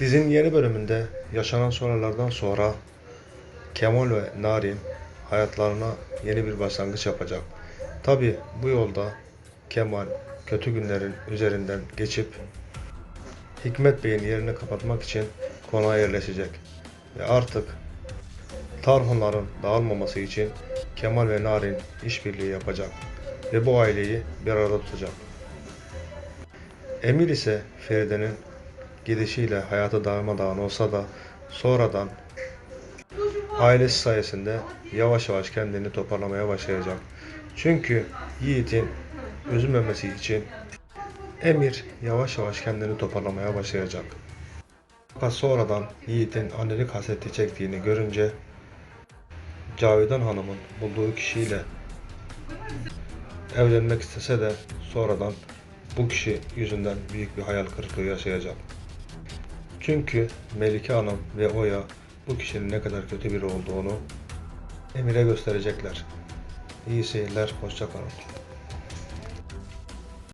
Dizinin yeni bölümünde yaşanan olaylardan sonra Kemal ve Narin hayatlarına yeni bir başlangıç yapacak. Tabi bu yolda Kemal kötü günlerin üzerinden geçip Hikmet Bey'in yerini kapatmak için konağa yerleşecek. Ve artık Tarhunların dağılmaması için Kemal ve Narin işbirliği yapacak ve bu aileyi bir arada tutacak. Emir ise Feride'nin gidişiyle hayatı darmadağın olsa da sonradan ailesi sayesinde yavaş yavaş kendini toparlamaya başlayacak. Çünkü Yiğit'in üzülmemesi için Emir yavaş yavaş kendini toparlamaya başlayacak. Fakat sonradan Yiğit'in annelik hasreti çektiğini görünce Cavidan Hanım'ın bulduğu kişiyle evlenmek istese de sonradan bu kişi yüzünden büyük bir hayal kırıklığı yaşayacak. Çünkü Melike Hanım ve Oya bu kişinin ne kadar kötü biri olduğunu Emir'e gösterecekler. İyi seyirler, hoşça kalın.